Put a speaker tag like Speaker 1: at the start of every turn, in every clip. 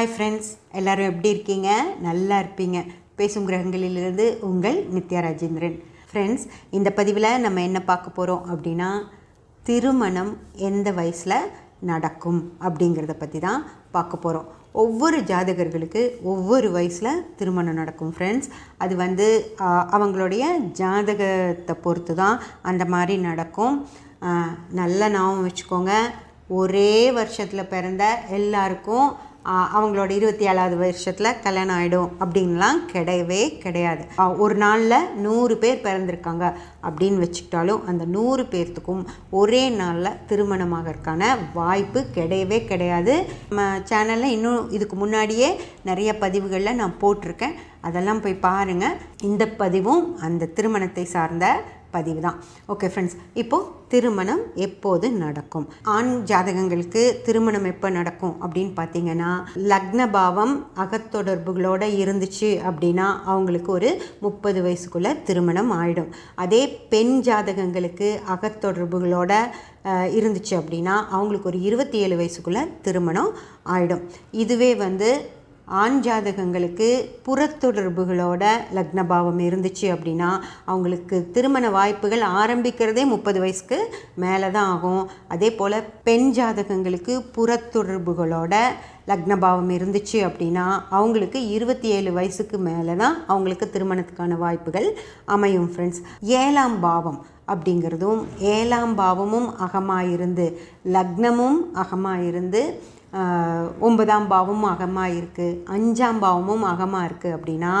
Speaker 1: Hi friends எல்லோரும் எப்படி இருக்கீங்க? நல்லா இருப்பீங்க. பேசும் கிரகங்களிலிருந்து உங்கள் நித்யா ராஜேந்திரன். ஃப்ரெண்ட்ஸ் இந்த பதிவில் நம்ம என்ன பார்க்க போகிறோம் அப்படின்னா திருமணம் எந்த வயசில் நடக்கும் அப்படிங்கிறத பற்றி தான் பார்க்க போகிறோம் ஒவ்வொரு ஜாதகர்களுக்கு ஒவ்வொரு வயசில் திருமணம் நடக்கும் ஃப்ரெண்ட்ஸ் அது வந்து அவங்களுடைய ஜாதகத்தை பொறுத்து தான் அந்த மாதிரி நடக்கும். நல்ல ஞாபகம் வச்சுக்கோங்க. ஒரே வருஷத்தில் பிறந்த எல்லாருக்கும் அவங்களோட இருபத்தி ஏழாவது வருஷத்தில் கல்யாணம் ஆகிடும் அப்படின்லாம் கிடையவே கிடையாது. ஒரு நாளில் நூறு பேர் பிறந்திருக்காங்க அப்படின்னு வச்சுக்கிட்டாலும் அந்த நூறு பேர்த்துக்கும் ஒரே நாளில் திருமணமாகறக்கான வாய்ப்பு கிடையவே கிடையாது. நம்ம சேனலில் இன்னும் இதுக்கு முன்னாடியே நிறைய பதிவுகளில் நான் போட்டிருக்கேன். அதெல்லாம் போய் பாருங்கள் இந்த பதிவும் அந்த திருமணத்தை சார்ந்த பதிவு தான் ஓகே ஃப்ரெண்ட்ஸ் இப்போது திருமணம் எப்போது நடக்கும்? ஆண் ஜாதகங்களுக்கு திருமணம் எப்போ நடக்கும் அப்படின்னு பார்த்தீங்கன்னா லக்ன பாவம் அகத்தொடர்புகளோட இருந்துச்சு அப்படின்னா அவங்களுக்கு ஒரு முப்பது வயசுக்குள்ளே திருமணம் ஆகிடும் அதே பெண் ஜாதகங்களுக்கு அகத்தொடர்புகளோட இருந்துச்சு அப்படின்னா அவங்களுக்கு ஒரு இருபத்தி ஏழு வயசுக்குள்ளே திருமணம் ஆகிடும் இதுவே வந்து ஆண் ஜாதகங்களுக்கு புறத்தொடர்புகளோட லக்னபாவம் இருந்துச்சு அப்படின்னா அவங்களுக்கு திருமண வாய்ப்புகள் ஆரம்பிக்கிறதே முப்பது வயசுக்கு மேலே தான் ஆகும். அதே போல் பெண் ஜாதகங்களுக்கு புறத்தொடர்புகளோட லக்னபாவம் இருந்துச்சு அப்படின்னா அவங்களுக்கு இருபத்தி ஏழு வயசுக்கு மேலே தான் அவங்களுக்கு திருமணத்துக்கான வாய்ப்புகள் அமையும் ஃப்ரெண்ட்ஸ் ஏழாம் பாவம் அப்படிங்கிறதும் ஏழாம் பாவமும் அகமாக இருந்து லக்னமும் அகமாக இருந்து ஒன்பதாம் பாவமும் அகமாக இருக்குது அஞ்சாம் பாவமும் அகமாக இருக்குது அப்படின்னா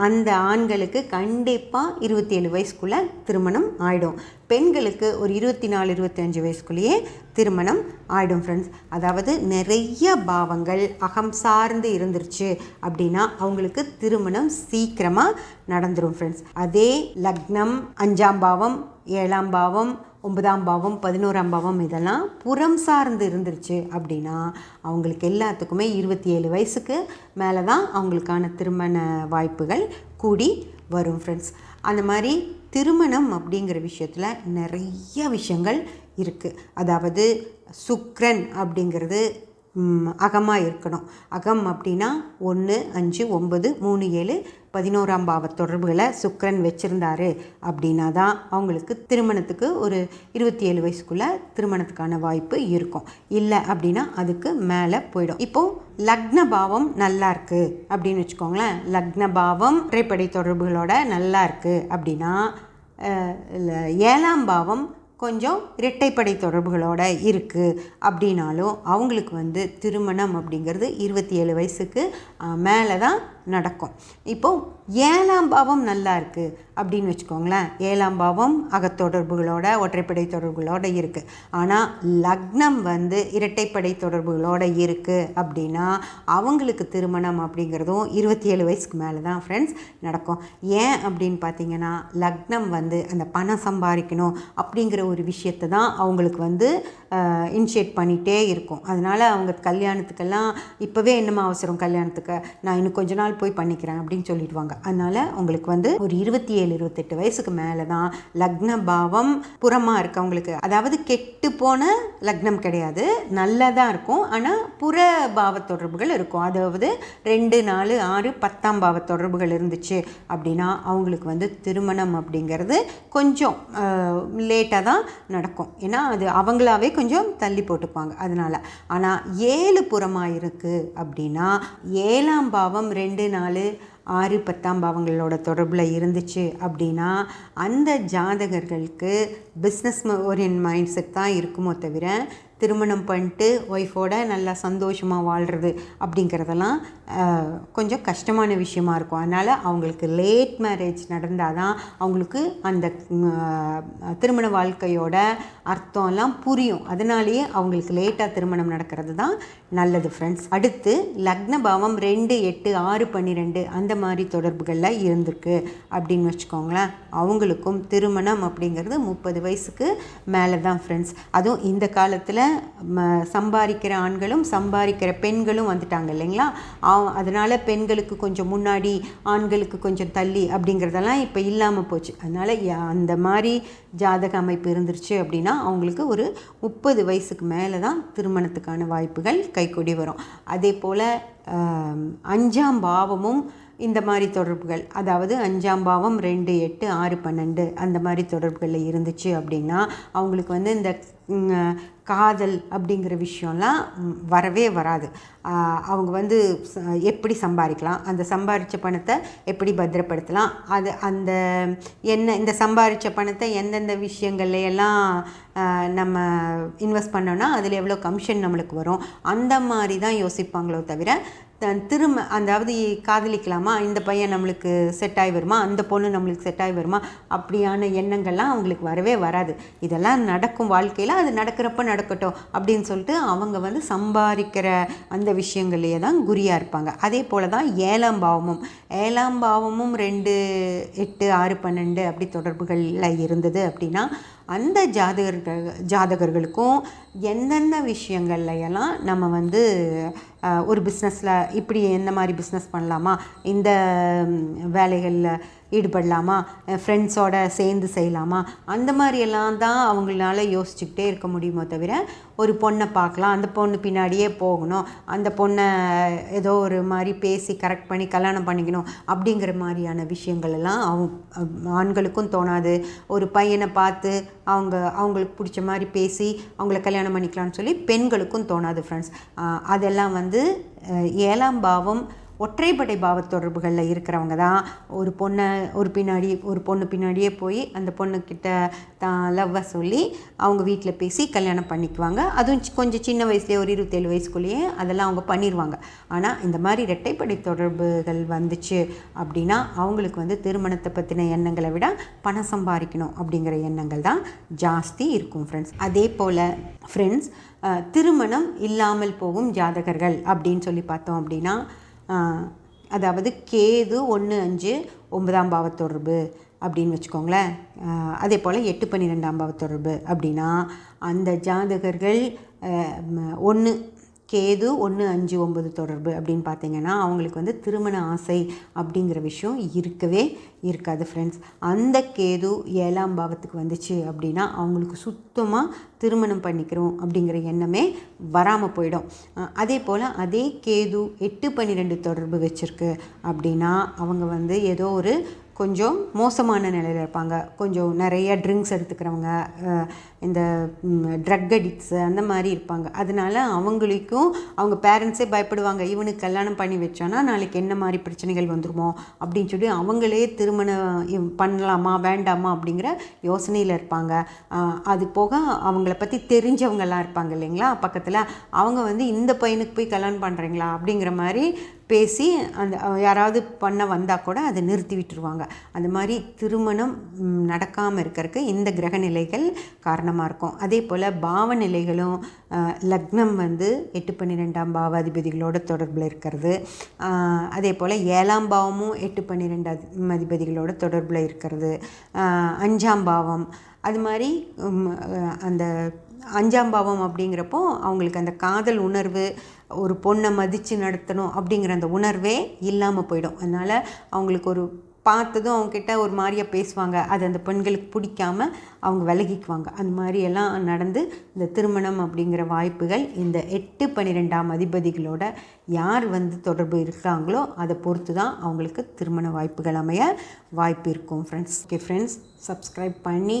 Speaker 1: அந்த ஆண்களுக்கு கண்டிப்பாக இருபத்தி ஏழு வயசுக்குள்ளே திருமணம் ஆகிடும் பெண்களுக்கு ஒரு இருபத்தி நாலு இருபத்தஞ்சு வயசுக்குள்ளேயே திருமணம் ஆகிடும் ஃப்ரெண்ட்ஸ் அதாவது நிறைய பாவங்கள் அகம் சார்ந்து இருந்துருச்சு அப்படின்னா அவங்களுக்கு திருமணம் சீக்கிரமாக நடந்துடும் ஃப்ரெண்ட்ஸ் அதே லக்னம் அஞ்சாம் பாவம் ஏழாம் பாவம் ஒன்பதாம் பாவம் பதினோராம் பாவம் இதெல்லாம் புறம் சார்ந்து இருந்துருச்சு அப்படின்னா அவங்களுக்கு எல்லாத்துக்குமே இருபத்தி ஏழு வயசுக்கு மேலே தான் அவங்களுக்கான திருமண வாய்ப்புகள் கூடி வரும் ஃப்ரெண்ட்ஸ் அந்த மாதிரி திருமணம் அப்படிங்கிற விஷயத்தில் நிறைய விஷயங்கள் இருக்குது அதாவது சுக்ரன் அப்படிங்கிறது அகமாக இருக்கணும். அகம் அப்படின்னா ஒன்று அஞ்சு ஒம்பது மூணு ஏழு பதினோராம் பாவ தொடர்புகளை சுக்கரன் வச்சுருந்தாரு அப்படின்னா தான் அவங்களுக்கு திருமணத்துக்கு ஒரு இருபத்தி ஏழு வயசுக்குள்ளே திருமணத்துக்கான வாய்ப்பு இருக்கும். இல்லை அப்படின்னா அதுக்கு மேலே போயிடும். இப்போது லக்ன பாவம் நல்லா இருக்குது அப்படின்னு வச்சுக்கோங்களேன். லக்ன பாவம் திரைப்படை தொடர்புகளோட நல்லா இருக்குது அப்படின்னா ஏழாம் பாவம் கொஞ்சம் இரட்டைப்படை தொடர்புகளோட இருக்குது அப்படின்னாலும் அவங்களுக்கு வந்து திருமணம் அப்படிங்கிறது இருபத்தி ஏழு வயசுக்கு மேலே தான் நடக்கும். இப்போது ஏழாம் பாவம் நல்லா இருக்குது அப்படின்னு வச்சுக்கோங்களேன். ஏழாம் பாவம் அகத்தொடர்புகளோட ஒற்றைப்படை தொடர்புகளோட இருக்குது ஆனால் லக்னம் வந்து இரட்டைப்படை தொடர்புகளோடு இருக்குது அப்படின்னா அவங்களுக்கு திருமணம் அப்படிங்கிறதும் இருபத்தி ஏழு வயசுக்கு மேலே தான் ஃப்ரெண்ட்ஸ் நடக்கும். ஏன் அப்படின்னு பார்த்தீங்கன்னா லக்னம் வந்து அந்த பணம் சம்பாதிக்கணும் அப்படிங்கிற ஒரு விஷயத்தை தான் அவங்களுக்கு வந்து இனிஷியேட் பண்ணிகிட்டே இருக்கும். அதனால் அவங்க கல்யாணத்துக்கெல்லாம் இப்போவே என்னமா அவசரம் கல்யாணத்துக்கு? நான் இன்னும் கொஞ்ச நாள் போய் பண்ணிக்கிறேன் அப்படின்னு சொல்லிடுவாங்க. அதனால் உங்களுக்கு வந்து ஒரு இருபத்தி ஏழு இருபத்தெட்டு வயசுக்கு மேலே தான் லக்ன பாவம் புறமாக இருக்கவங்களுக்கு அதாவது கெட்டு போன லக்னம் கிடையாது. நல்லதாக இருக்கும். ஆனால் புற பாவ தொடர்புகள் இருக்கும். அதாவது ரெண்டு நாலு ஆறு பத்தாம் பாவ தொடர்புகள் இருந்துச்சு அப்படின்னா அவங்களுக்கு வந்து திருமணம் அப்படிங்கிறது கொஞ்சம் லேட்டாக தான் நடக்கும். ஏன்னா அது அவங்களாவே கொஞ்சம் தள்ளி போட்டுப்பாங்க அதனால். ஆனால் ஏழு புறமாக இருக்குது அப்படின்னா ஏழாம் பாவம் ரெண்டு நாலு ஆறு பத்தாம் பாவங்களோட தொடர்பில் இருந்துச்சு அப்படின்னா அந்த ஜாதகர்களுக்கு பிஸ்னஸ் ஓரியன் மைண்ட் செட் தான் இருக்குமோ தவிர திருமணம் பண்ணிட்டு ஒய்ஃபோட நல்லா சந்தோஷமாக வாழ்கிறது அப்படிங்கிறதெல்லாம் கொஞ்சம் கஷ்டமான விஷயமா இருக்கும். அதனால் அவங்களுக்கு லேட் மேரேஜ் நடந்தால் தான் அவங்களுக்கு அந்த திருமண வாழ்க்கையோட அர்த்தம்லாம் புரியும். அதனாலேயே அவங்களுக்கு லேட்டாக திருமணம் நடக்கிறது தான் நல்லது ஃப்ரெண்ட்ஸ் அடுத்து லக்ன பாவம் ரெண்டு எட்டு ஆறு பன்னிரெண்டு அந்த மாதிரி தொடர்புகளில் இருந்திருக்கு. அப்படின்னு வச்சுக்கோங்களேன் அவங்களுக்கும் திருமணம் அப்படிங்கிறது முப்பது வயசுக்கு மேலே தான் ஃப்ரெண்ட்ஸ் அதுவும் இந்த காலத்தில் சம்பாதிக்கிற ஆண்களும் சம்பாதிக்கிற பெண்களும் வந்துட்டாங்க இல்லைங்களா? அதனால் பெண்களுக்கு கொஞ்சம் முன்னாடி ஆண்களுக்கு கொஞ்சம் தள்ளி அப்படிங்கிறதெல்லாம் இப்போ இல்லாமல் போச்சு. அதனால் அந்த மாதிரி ஜாதக அமைப்பு இருந்துருச்சு அப்படின்னா அவங்களுக்கு ஒரு முப்பது வயசுக்கு மேலே தான் திருமணத்துக்கான வாய்ப்புகள் கைக்கூடி வரும். அதே போல் அஞ்சாம் பாவமும் இந்த மாதிரி தொடர்புகள். அதாவது அஞ்சாம் பாவம் ரெண்டு எட்டு ஆறு பன்னெண்டு அந்த மாதிரி தொடர்புகளில் இருந்துச்சு அப்படின்னா அவங்களுக்கு வந்து இந்த காதல் அப்படிங்கிற விஷயம்லாம் வரவே வராது. அவங்க வந்து எப்படி சம்பாதிக்கலாம் அந்த சம்பாதிச்ச பணத்தை எப்படி பத்திரப்படுத்தலாம்? அது அந்த என்ன இந்த சம்பாதிச்ச பணத்தை எந்தெந்த விஷயங்கள்ல எல்லாம் நம்ம இன்வெஸ்ட் பண்ணோன்னா அதில் எவ்வளோ கமிஷன் நம்மளுக்கு வரும்? அந்த மாதிரி தான் யோசிப்பாங்களோ தவிர திரும்ப அதாவது காதலிக்கலாமா? இந்த பையன் நம்மளுக்கு செட் ஆகி வருமா? அந்த பொண்ணு நம்மளுக்கு செட் ஆகி வருமா? அப்படியான எண்ணங்கள்லாம் அவங்களுக்கு வரவே வராது. இதெல்லாம் நடக்கும் வாழ்க்கையில் அது நடக்கிறப்ப நடக்கட்டும் அப்படின்னு சொல்லிட்டு அவங்க வந்து சம்பாதிக்கிற அந்த விஷயங்கள்லேயே தான் குறியாக இருப்பாங்க. அதே போல் தான் ஏழாம் பாவமும். ஏழாம் பாவமும் ரெண்டு எட்டு ஆறு பன்னெண்டு அப்படி தொடர்புகளில் இருந்தது அப்படின்னா அந்த ஜாதகர்கள் ஜாதகர்களுக்கும் எந்தெந்த விஷயங்கள்ல எல்லாம் நம்ம வந்து ஒரு பிஸ்னஸில் இப்படி எந்த மாதிரி பிஸ்னஸ் பண்ணலாமா? இந்த வேலைகளில் ஈடுபடலாமா? ஃப்ரெண்ட்ஸோட சேர்ந்து செய்யலாமா? அந்த மாதிரியெல்லாம் தான் அவங்களால யோசிச்சுக்கிட்டே இருக்க முடியுமோ தவிர ஒரு பொண்ணை பார்க்கலாம். அந்த பொண்ணு பின்னாடியே போகணும். அந்த பொண்ணை ஏதோ ஒரு மாதிரி பேசி கரெக்ட் பண்ணி கல்யாணம் பண்ணிக்கணும் அப்படிங்கிற மாதிரியான விஷயங்கள் எல்லாம் அவங்க ஆண்களுக்கும் தோணாது. ஒரு பையனை பார்த்து அவங்க அவங்களுக்கு பிடிச்ச மாதிரி பேசி அவங்கள கல்யாணம் பண்ணிக்கலாம்னு சொல்லி பெண்களுக்கும் தோணாது ஃப்ரெண்ட்ஸ் அதெல்லாம் வந்து ஏழாம் பாவம் ஒற்றைப்படை பாவ தொடர்புகளில் இருக்கிறவங்க தான். ஒரு பொண்ணை ஒரு பின்னாடி ஒரு பொண்ணு பின்னாடியே போய் அந்த பொண்ணுக்கிட்ட தான் லவ்வை சொல்லி அவங்க வீட்டில் பேசி கல்யாணம் பண்ணிக்குவாங்க. அதுவும் கொஞ்சம் சின்ன வயசுலேயே ஒரு இருபத்தேழு வயசுக்குள்ளேயே அதெல்லாம் அவங்க பண்ணிடுவாங்க ஆனால் இந்த மாதிரி இரட்டைப்படை தொடர்புகள் வந்துச்சு அப்படின்னா அவங்களுக்கு வந்து திருமணத்தை பற்றின எண்ணங்களை விட பணம் சம்பாதிக்கணும் அப்படிங்கிற எண்ணங்கள் தான் ஜாஸ்தி இருக்கும் ஃப்ரெண்ட்ஸ் அதே போல் ஃப்ரெண்ட்ஸ் திருமணம் இல்லாமல் போகும் ஜாதகர்கள் அப்படின்னு சொல்லி பார்த்தோம் அப்படின்னா அதாவது கேது ஒன்று அஞ்சு ஒன்பதாம் பாவ தொடர்பு அப்படின்னு வச்சுக்கோங்களேன். அதே போல் எட்டு பன்னிரெண்டாம் பாவ தொடர்பு அப்படின்னா அந்த ஜாதகர்கள் ஒன்று கேது ஒன்று அஞ்சு ஒம்பது தொடர்பு அப்படின்னு பார்த்தீங்கன்னா அவங்களுக்கு வந்து திருமண ஆசை அப்படிங்கிற விஷயம் இருக்கவே இருக்காது ஃப்ரெண்ட்ஸ் அந்த கேது ஏழாம் பாவத்துக்கு வந்துச்சு அப்படின்னா அவங்களுக்கு சுத்தமாக திருமணம் பண்ணிக்கிறோம் அப்படிங்கிற எண்ணமே வராமல் போயிடும். அதே போல் அதே கேது எட்டு பன்னிரெண்டு தொடர்பு வச்சுருக்கு அப்படின்னா அவங்க வந்து ஏதோ ஒரு கொஞ்சம் மோசமான நிலையில் இருப்பாங்க. கொஞ்சம் நிறைய ட்ரிங்க்ஸ் எடுத்துக்கிறவங்க இந்த ட்ரக் அடிக்ட்ஸு அந்த மாதிரி இருப்பாங்க. அதனால அவங்களுக்கும் அவங்க பேரண்ட்ஸே பயப்படுவாங்க. இவனுக்கு கல்யாணம் பண்ணி வச்சோன்னா நாளைக்கு என்ன மாதிரி பிரச்சனைகள் வந்துருமோ அப்படின்னு சொல்லி அவங்களே திருமணம் இவ் பண்ணலாமா வேண்டாமா அப்படிங்கிற யோசனையில் இருப்பாங்க. அது போக அவங்கள பற்றி தெரிஞ்சவங்கெல்லாம் இருப்பாங்க இல்லைங்களா? பக்கத்தில் அவங்க வந்து இந்த பையனுக்கு போய் கல்யாணம் பண்ணுறீங்களா அப்படிங்கிற மாதிரி பேசி அந்த யாராவது பண்ண வந்தால் கூட அதை நிறுத்தி விட்டுருவாங்க. அந்த மாதிரி திருமணம் நடக்காமல் இருக்கிறதுக்கு இந்த கிரக நிலைகள் காரணமாக இருக்கும். அதே போல் பாவ நிலைகளும் லக்னம் வந்து எட்டு பன்னிரெண்டாம் பாவாதிபதிகளோட தொடர்பில் இருக்கிறது. அதே போல் ஏழாம் பாவமும் எட்டு பன்னிரெண்டு அதிபதிகளோட தொடர்பில் இருக்கிறது. அஞ்சாம் பாவம். அது மாதிரி அந்த அஞ்சாம் பாவம் அப்படிங்கிறப்போ அவங்களுக்கு அந்த காதல் உணர்வு ஒரு பொண்ணை மதித்து நடத்தணும் அப்படிங்கிற அந்த உணர்வே இல்லாமல் போயிடும். அதனால் அவங்களுக்கு ஒரு பார்த்ததும் அவங்கக்கிட்ட ஒரு மாதிரியா பேசுவாங்க. அது அந்த பெண்களுக்கு பிடிக்காம அவங்க விலகிக்குவாங்க. அந்த மாதிரியெல்லாம் நடந்து இந்த திருமணம் அப்படிங்கிற வாய்ப்புகள் இந்த எட்டு பன்னிரெண்டாம் அதிபதிகளோட யார் வந்து தொடர்பு இருக்காங்களோ அதை பொறுத்து தான் அவங்களுக்கு திருமண வாய்ப்புகள் அமைய வாய்ப்பு இருக்கும். ஃப்ரெண்ட்ஸ் ஓகே ஃப்ரெண்ட்ஸ் சப்ஸ்கிரைப் பண்ணி